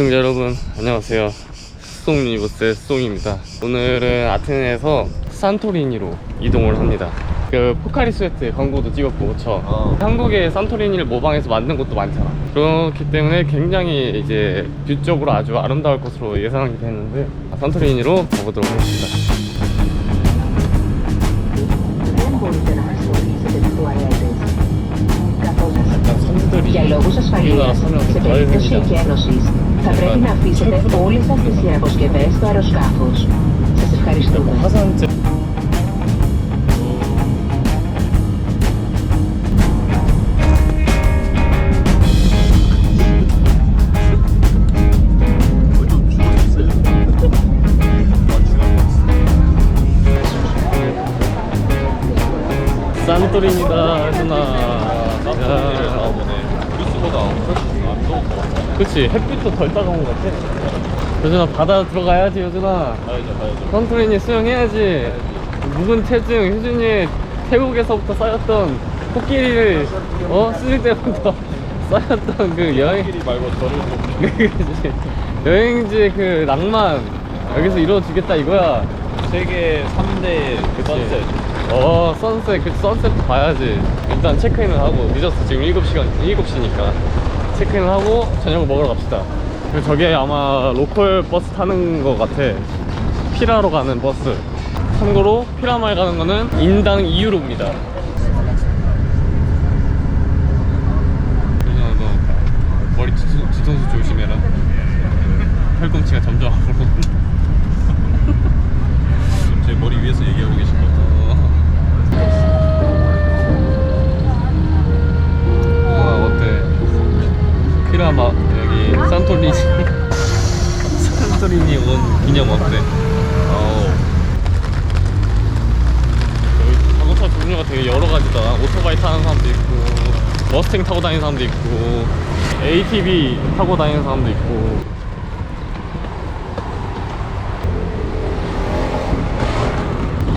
시청자 여러분 안녕하세요. 수송 유니버스 수송입니다. 오늘은 아테네에서 산토리니로 이동을 합니다. 그 포카리 스웨트 광고도 찍었고 그쵸? 어. 한국의 산토리니를 모방해서 만든 곳도 많잖아. 그렇기 때문에 굉장히 이제 뷰적으로 아주 아름다울 것으로 예상이 되는데 산토리니로 가보도록 하겠습니다. 약간 섬들이 우리나라 서면 덜 됩니다. Θα πρέπει να αφήσετε όλες σας τις ιεραποσκευές στο αεροσκάφος. Σας ευχαριστούμε. 그치. 햇빛도 덜 따가운 것 같아. 혜준아 바다 들어가야지 혜준아. 가야죠, 가야죠. 산토리니 수영해야지. 묵은 체증 혜준이 태국에서부터 쌓였던 코끼리를 어? 쓰실 때부터 쌓였던 그 여행. 끼리 말고 저를 좀. 그치. 여행지의 그 낭만. 여기서 이루어지겠다 이거야. 세계 3대 그치. 선셋. 어 선셋 그 선셋 봐야지. 일단 체크인을 하고 늦었어. 지금 7시간 7시니까 체크인을 하고 저녁을 먹으러 갑시다. 그리고 저게 아마 로컬 버스 타는 거 같아. 피라로 가는 버스. 참고로 피라마에 가는 거는 인당 2유로입니다 산토리니 산토리니 온 기념. 여기 자동차 종류가 되게 여러 가지다. 오토바이 타는 사람도 있고, 머스탱 타고 다니는 사람도 있고, ATV 타고 다니는 사람도 있고.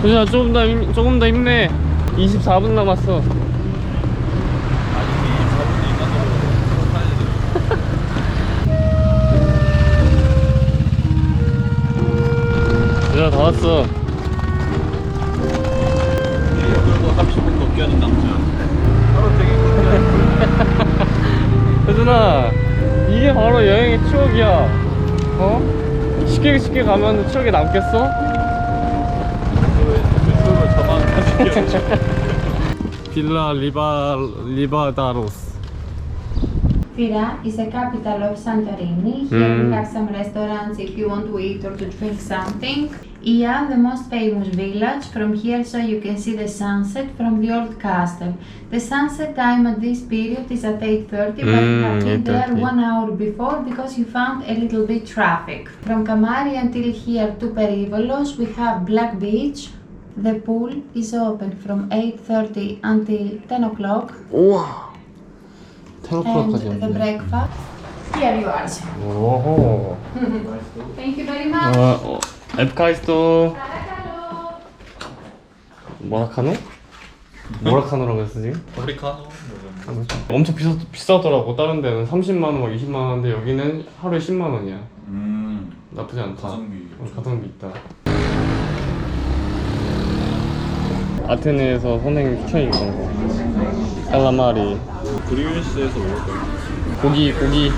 그냥 조금 더 힘, 조금 더 힘내. 24분 남았어. 그냥 다 왔어. 그리고 30분 넘게 하는 남자. 하루 되게. 혜준아 이게 바로 여행의 추억이야 어? 쉽게 쉽게 가면 추억이 남겠어? 유튜브 저만. 빌라 리바 리바다로스 Fira is the capital of Santorini. Here Mm. we have some restaurants if you want to eat or to drink something. Ia, the most famous village, from here so you can see the sunset from the old castle. The sunset time at this period is at 8.30, but you have mm, been there one hour before because you found a little bit traffic. From Kamari until here to Perivolos we have Black Beach, the pool is open from 8.30 until 10 o'clock. Wow! 10 o'clock. And the breakfast. Here you are. Oh. Thank you very much. Uh, oh. 에프카이스토 모라카노? 모라카노라고 했어 지금? 아메리카노? 뭐. 엄청 비싸, 비싸더라고 다른 데는 30만원 막 20만원인데 여기는 하루에 10만원이야 음. 나쁘지 않다 가성비. 어, 가성비 있다 아테네에서 선생님 추천해줬던 거 칼라마리 그리스에서 먹을 거야. 고기 고기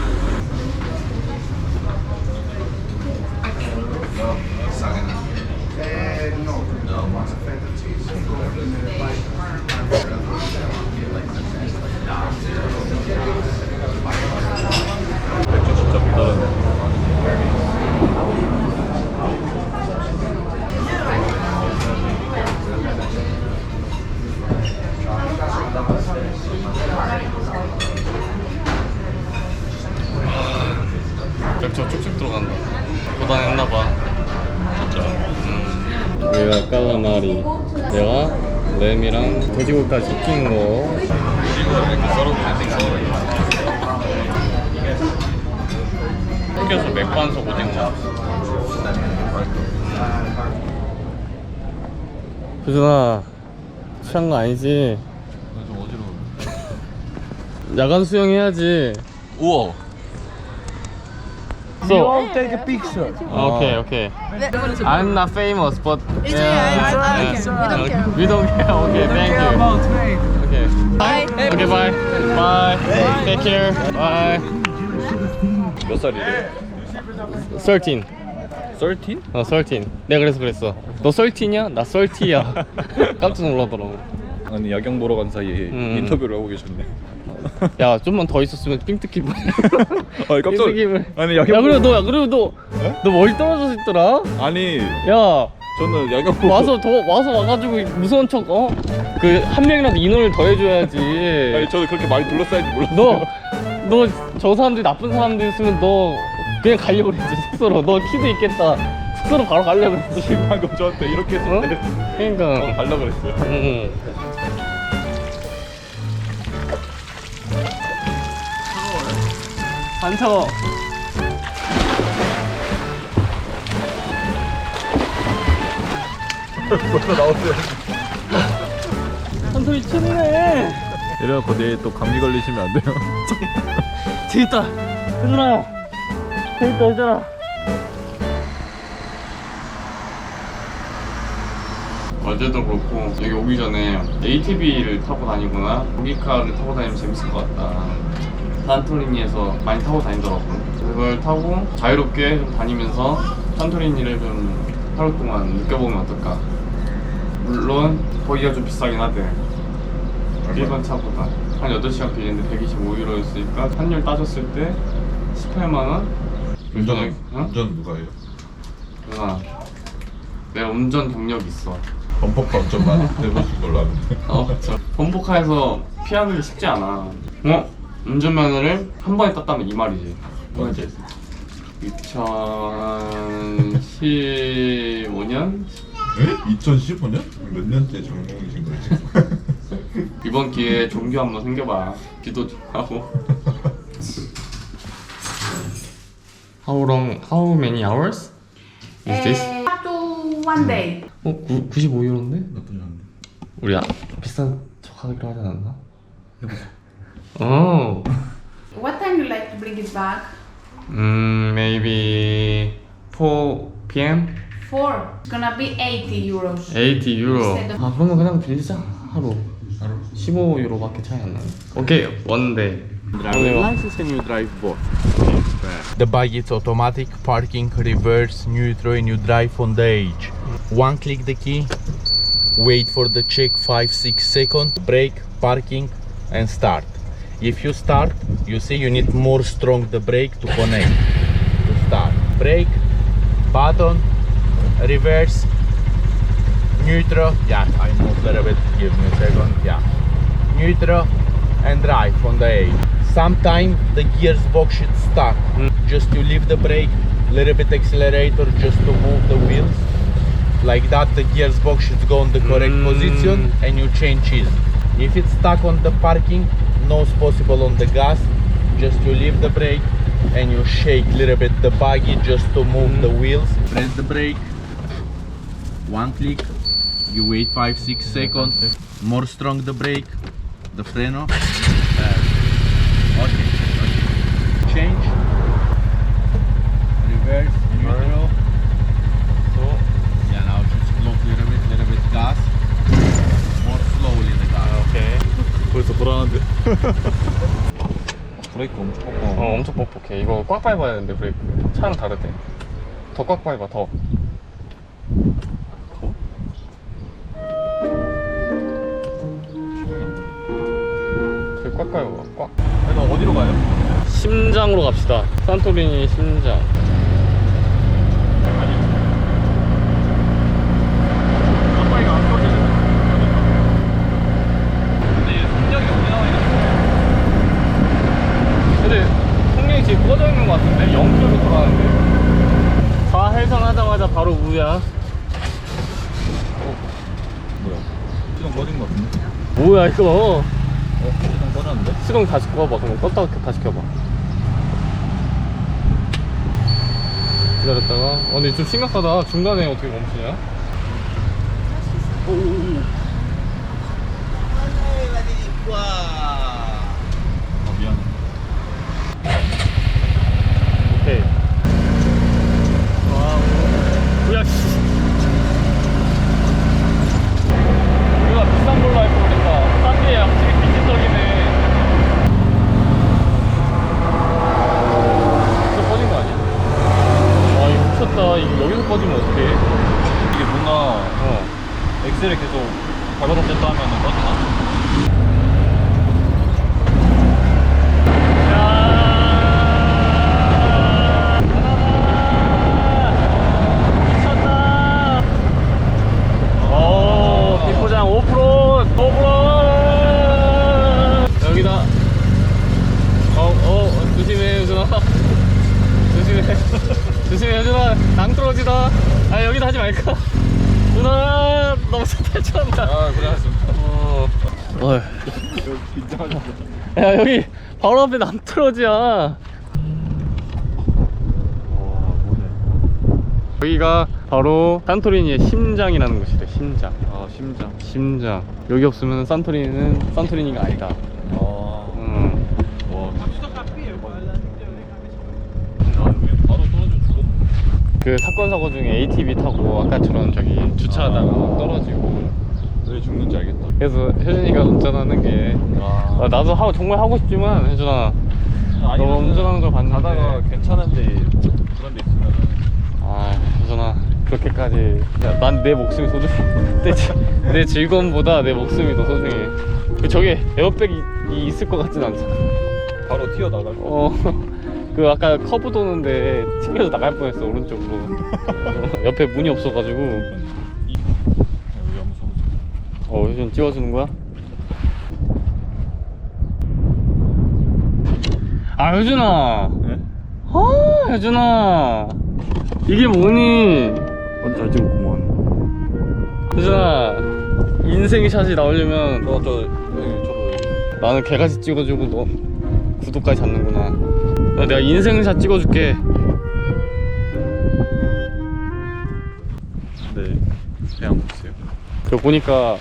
맥주 진짜 못 따르네. 맥주가 쭉쭉 들어간다 고단했나봐 진짜. 음. 여기가 칼라마리 내가 돼지고기까지 시킨 거 튀겨서 맥반석 오징어 효준아 취한 거 아니지? 좀 어지러워. 야간 수영 해야지 우와. So take a picture. okay, okay. I'm not famous, but It's yeah, yeah. we don't care. We don't care. Okay, thank you. Okay. Bye. Okay, bye. Bye. Take care. Bye. 몇 살이래? 13. 13? 어, 13. 내가 그래서 그랬어. 너 13이야? 나 30야. 깜짝 놀라더라고. 아니 야경 보러 간 사이에 음. 인터뷰를 하고 계셨네. 야, 좀만 더 있었으면 삥 뜯길 뻔. 아니 깜짝. 아니 야, 야경. 그리고 너, 야, 그리고 너, 너 멀리 떨어져 있더라? 아니 야, 저는 야경 보러 와서 더, 와서 와가지고 무서운 척, 어? 그, 한 명이라도 인원을 더해줘야지. 아니 저는 그렇게 많이 둘러싸인지 몰랐어. 너, 너 저 사람들이 나쁜 사람들 있으면 너 그냥 가려고 그랬지, 숙소로. 너 키도 있겠다. 숙소로 바로 가려고 그랬지. 방금 저한테 이렇게 어? 했을 때 그러니까. 갈라 그랬어요. 응. 안 차워. 벌써 나왔어요. 한소리 치네. 이래갖고 내일 또 감기 걸리시면 안 돼요. 재밌다. 혜준아. 재밌다, 혜준아. 어제도 그렇고 여기 오기 전에 ATV를 타고 다니거나 고기카를 타고 다니면 재밌을 것 같다. 산토리니에서 많이 타고 다니더라고. 그걸 타고 자유롭게 좀 다니면서 산토리니를 좀 하루 동안 느껴보면 어떨까. 물론 거기가 좀 비싸긴 하대. 일반 차보다 한 8시간 빌리는데 125유로였으니까 환율 따졌을 때 18만 원? 운전 어? 운전 누가 해요? 누나 내가 운전 경력 있어 범퍼카 운전 많이 해보신 걸로 아는데 어? 저 범퍼카에서 피하는 게 쉽지 않아 어? 운전면허를 한 번에 땄다면 이 말이지 언제? 2015년? 에? 2015년? 몇 년째 전공이신 거지? 이번 기회에 종교 한번 생겨봐 기도 좀 하고 How long, how many hours is this? Up to one day. 어? 95유로인데? 나쁘지 않네 우리 아, 비싼 척 하기로 하지 않았나? 어. bring it back? 음, maybe 4 p.m. Four. It's gonna be 80 euros. 80 유로. Instead of- 아, 그러면 그냥 빌리자. 하루. 하루 15 유로밖에 차이 안 나네. 오케이, 원데이. license and you drive both. The bike is automatic, parking, reverse, neutral, and you drive on the edge. One click the key, wait for the check 5-6 seconds, brake, parking, and start. If you start, you see you need more strong the brake to connect. To start. Brake, button, reverse, neutral. Yeah, I move a little bit. Give me a second. Yeah. Neutral and drive on the edge. Sometimes the gears box should stuck. Just you leave the brake, little bit accelerator just to move the wheels. Like that the gears box should go on the correct Mm. position and you change it. If it's stuck on the parking, no is possible on the gas. Just you leave the brake and you shake a little bit the buggy just to move the mm. wheels. Press the brake. One click. You wait five six seconds. More strong the brake. The freno. Uh, okay. okay. Change. Reverse. 브레이크 엄청 꺾어. 어, 엄청 뻑뻑해. 이거 꽉 밟아야 되는데, 브레이크. 차랑 다르대. 더 꽉 밟아, 더. 그꽉 밟아, 꽉. 아니, 너 어디로 가요? 심장으로 갑시다. 산토리니 심장. 깜빡이가 안 꺼지는 근데 성적이 어디 나와 있는 근데 풍력이 지금 같은데? 0km 돌아가는데? 좌회전하자마자 바로 우야. 뭐야? 시동 꺼진 거 같은데? 뭐야 이거? 어? 시동 꺼졌는데? 시동 다시 꺼봐. 그럼 껐다가 다시 켜봐. 기다렸다가. 어, 근데 좀 심각하다. 중간에 어떻게 멈추냐? 아 미안해. 오 야 이거 비싼 걸로 알고 보니까 싼게 양식이 탈출한다. 아 그래 하겠습니다 어. 어. 야, 여기 바로 앞에 낭 떨어지야. 여기가 바로 산토리니의 심장이라는 곳이래, 심장. 아 심장 심장. 여기 없으면 산토리니는 산토리니가 아니다. 아 음. 와. 그 사건 사고 중에 ATV 타고 아까처럼 저기 주차하다가 떨어지고 왜 죽는지 알겠다. 그래서 혜준이가 운전하는 게 아, 아, 나도 하고 정말 하고 싶지만 혜준아 너 운전하는 걸 봤는데. 가다가 괜찮은데 그런 데 있으면은. 아 혜준아 그렇게까지. 난 내 목숨이 소중해. 내, 지- 내 즐거움보다 내 목숨이 더 소중해. 그 저게 에어백이 이- 있을 것 같진 않잖아. 바로 튀어나갈 거. 어. 그 아까 커브 도는데 튕겨서 나갈 뻔했어 오른쪽으로. 어, 옆에 문이 없어가지고 어 혜준 찍어주는 거야? 아 혜준아 네? 아 혜준아 이게 뭐니 잘 찍었구만. 혜준아 인생 샷이 나오려면 저, 저, 여기, 저도. 나는 개같이 찍어주고 너 구독까지 잡는구나 야, 내가 인생 샷 찍어줄게 네. 배안 보세요. 그 보니까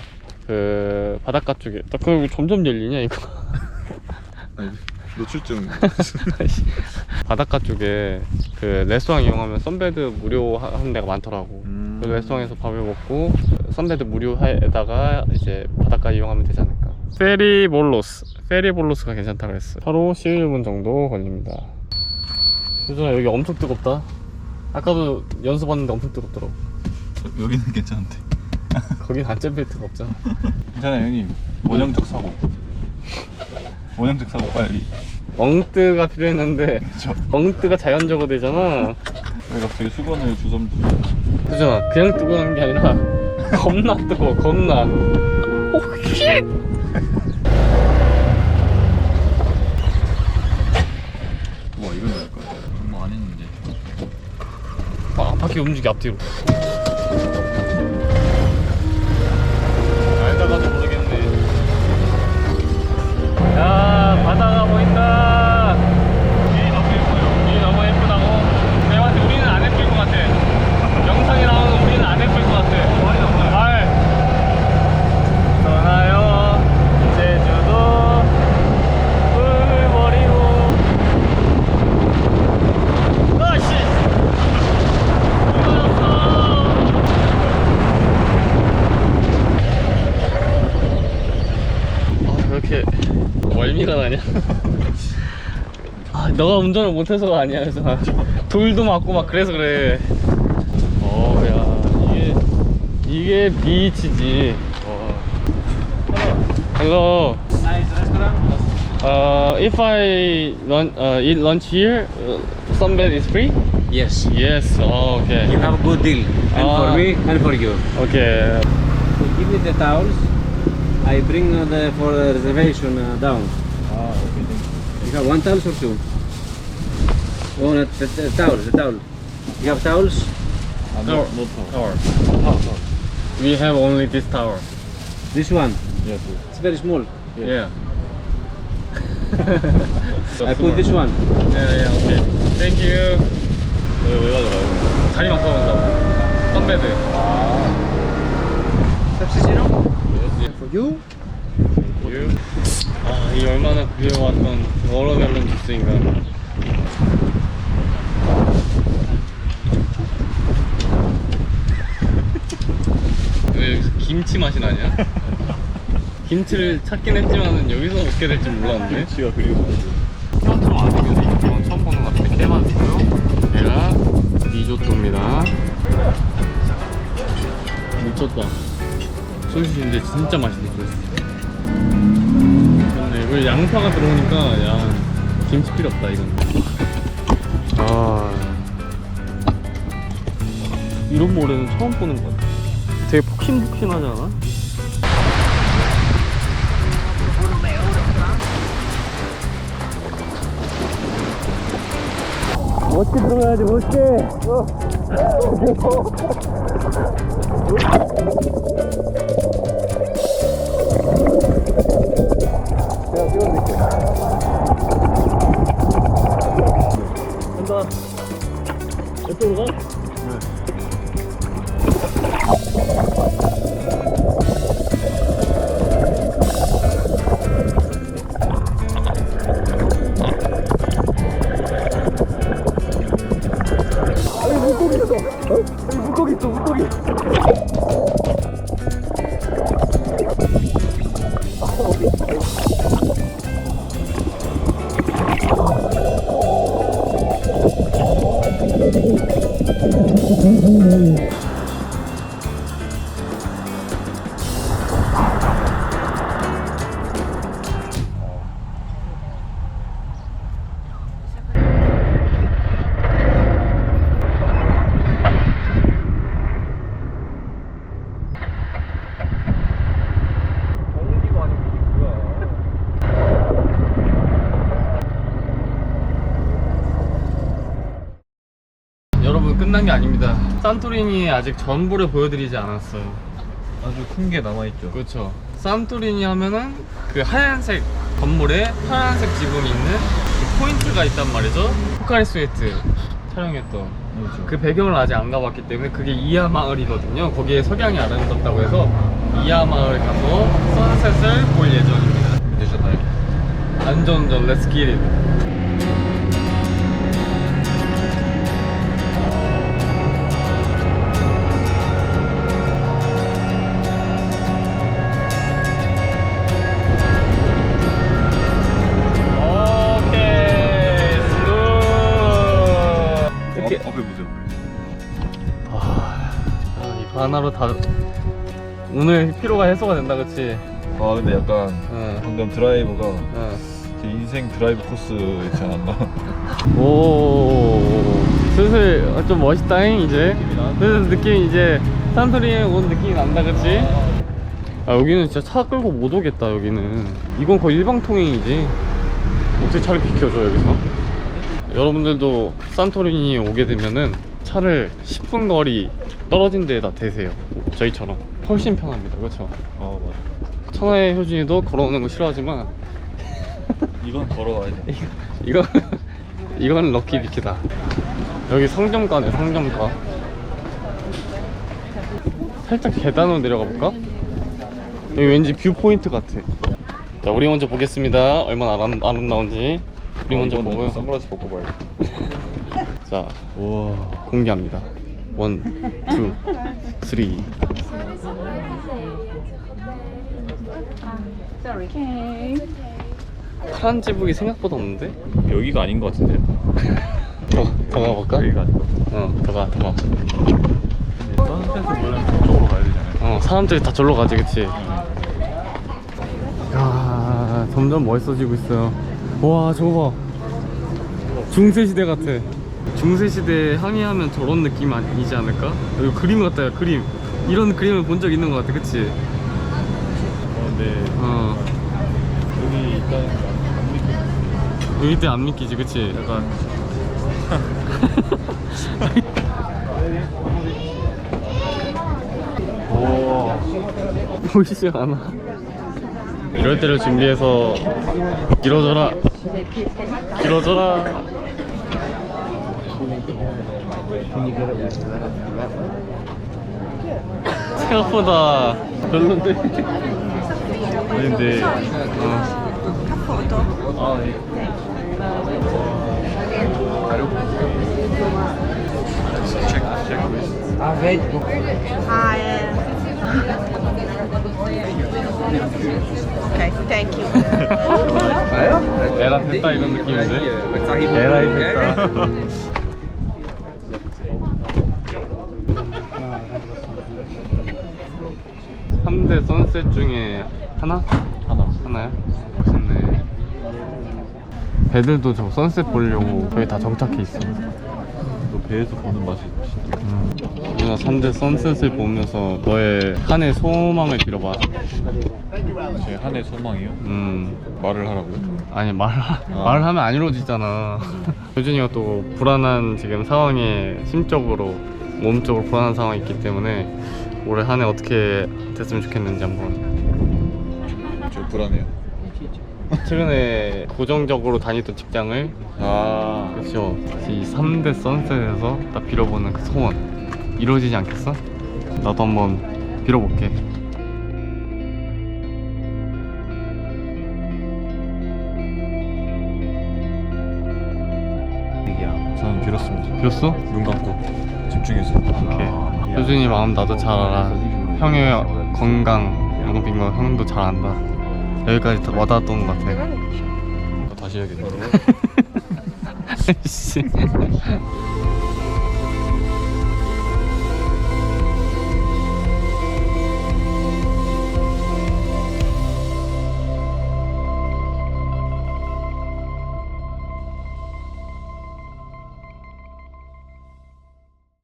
그 바닷가 쪽에. 나 그거 왜 점점 열리냐 이거? 아니, 노출증. 바닷가 쪽에 그 레스토랑 이용하면 선베드 무료 하- 하는 데가 많더라고. 음. 그 레스토랑에서 밥을 먹고 선베드 무료에다가 이제 바닷가 이용하면 되지 않을까. 페리볼로스. 페리볼로스가 괜찮다 그랬어 차로 11분 정도 걸립니다. 효준아 여기 엄청 뜨겁다. 아까도 연습하는데 엄청 뜨겁더라고. 여기는 괜찮은데. 거긴 안전벨트가 없잖아 괜찮아요, 형님. 원형적 사고. 원형적 사고 빨리. 엉뜨가 필요했는데 그쵸. 엉뜨가 자연적으로 되잖아 왜 갑자기 수건을 주섬 효준아 그냥 뜨거운 게 아니라 겁나 뜨거워 겁나 오쉣 뭐 이건 할 거야. 뭐안 했는데. 아, 바퀴 움직여 앞뒤로. 운전을 못해서가 아니야. 그래서 나 돌도 맞고 막 그래서 그래. 어, 야, 이게 이게 비치지. 어. Hello. Nice restaurant. Uh, if I lun- uh, eat lunch here, uh, sunbed is free? Yes. Yes. Oh, okay. You have a good deal. And Ah. for me and for you. Okay. So give me the towels. I bring uh, the for the reservation uh, down. 아, 오케이. 땡큐. You have one towel or two? Oh, not the, the towel, the towel. You have towels? 아, No. 노, 노 타워. Tower. We have only this tower. This one. 예, 그. It's very small. Yeah. I put this one. Yeah, yeah, okay. Thank you. 왜, 왜 가져가요? 자리만 써본다고. 선베드. Pepsi Zero? For you? you? 아, 이 얼마나 그리워왔던 워터멜론 주스인가. 김치 맛이 나냐? 김치를 찾긴 했지만은 여기서 먹게 될 줄 몰랐는데. 치가 그리고. 좀 아는데 이건 처음 보는 것 같은데 케바스고요. 얘가 리조또입니다. 미쳤다. 소시지인데 진짜 맛있네 소시지. 근데 여기 양파가 들어오니까 야 김치 필요 없다 이건. 아 이런 모래는 처음 보는 것 같아. 않아? 멋있게 들어가야지 멋있게 내가 찍어줄게 간다 이쪽으로 가? 여러분 끝난 게 아닙니다 산토리니 아직 전부를 보여드리지 않았어요 아주 큰 게 남아있죠. 그렇죠 산토리니 하면은 그 하얀색 건물에 파란색 지붕이 있는 그 포인트가 있단 말이죠 포카리 스웨트 촬영했던 그렇죠. 그 배경을 아직 안 가봤기 때문에 그게 이하 마을이거든요. 거기에 석양이 아름답다고 해서 이하 마을 가서 선셋을 볼 예정입니다. 되셨나요? 안전전 렛츠 기릿. 하나로 다 오늘 피로가 해소가 된다 그치? 아 근데 약간 응. 방금 드라이브가 응. 제 인생 드라이브 코스였지 않았나? 오 슬슬 좀 멋있다잉 이제 슬슬 느낌이 이제 산토리에 온 느낌이 난다 그치? 아 여기는 진짜 차 끌고 못 오겠다 여기는 이건 거의 일방통행이지 어떻게 차를 비켜줘 여기서 여러분들도 산토리니 오게 되면은 차를 10분 거리 떨어진 데에다 대세요 저희처럼 훨씬 편합니다 그렇죠 아 맞아. 천하의 효준이도 걸어오는 거 싫어하지만 이건 걸어와야 돼. 이거 이건 럭키 비키다. 여기 상점가네 상점가. 살짝 계단으로 내려가 볼까? 여기 왠지 뷰 포인트 같아. 자 우리 먼저 보겠습니다. 얼마나 아름, 아름다운지. 우리 먼저 보고요. 선글라스 벗고 봐야 자, 우와 공개합니다. 원, 투, 쓰리. 파란 지붕이 생각보다 없는데? 여기가 아닌 것 같은데. 더, 더 가볼까? 여기가 아닌 것 같아. 어, 더 가, 더 가. 선셋을 보려면 저쪽으로 가야 되잖아요. 어, 사람들이 다 절로 가지, 그치? 야, 점점 멋있어지고 있어요. 와, 저거 봐. 중세시대 같아. 중세시대 항해하면 저런 느낌 아니지 않을까? 여기 그림 같다, 야, 그림. 이런 그림을 본 적 있는 것 같아, 그치? 어, 근데 어, 여기 있다는 게안 믿겨. 여기 때 안 믿기지, 그치? 약간 오, 보이지 않아. 이럴 때를 준비해서 길어져라. 길어져라. 생각보다 별론데. 근데 어. 아 네. Okay, thank you. 에라 됐다 이런 느낌인데. 에라이 됐다. 삼대 선셋 중에 하나? 하나. 하나요? 멋있네. 배들도 저 선셋 보려고 저기 다 정착해 있어. 배에서 보는 맛이 진짜. 누나 산대 선셋을 보면서 너의 한해 소망을 빌어봐. 제 한해 소망이요? 음. 말을 하라고요? 아니 말 말을 하면 안 이루어지잖아. 효준이가 또 불안한 지금 상황에 심적으로 몸적으로 불안한 상황이 있기 때문에 올해 한 해 어떻게 됐으면 좋겠는지 한번. 저 불안해요. 최근에 고정적으로 다니던 직장을 아, 그렇죠. 이 3대 선셋에서 딱 빌어보는 그 소원 이루어지지 않겠어? 나도 한번 빌어볼게. 저는 빌었습니다. 빌었어? 눈 감고 집중해서. 오케이. 효준이 마음 나도 잘 알아. 형의 건강, 이런 거 형도 잘 안다. 여기까지 다 와닿았던 것 같아. 다시 해야겠네. 씨.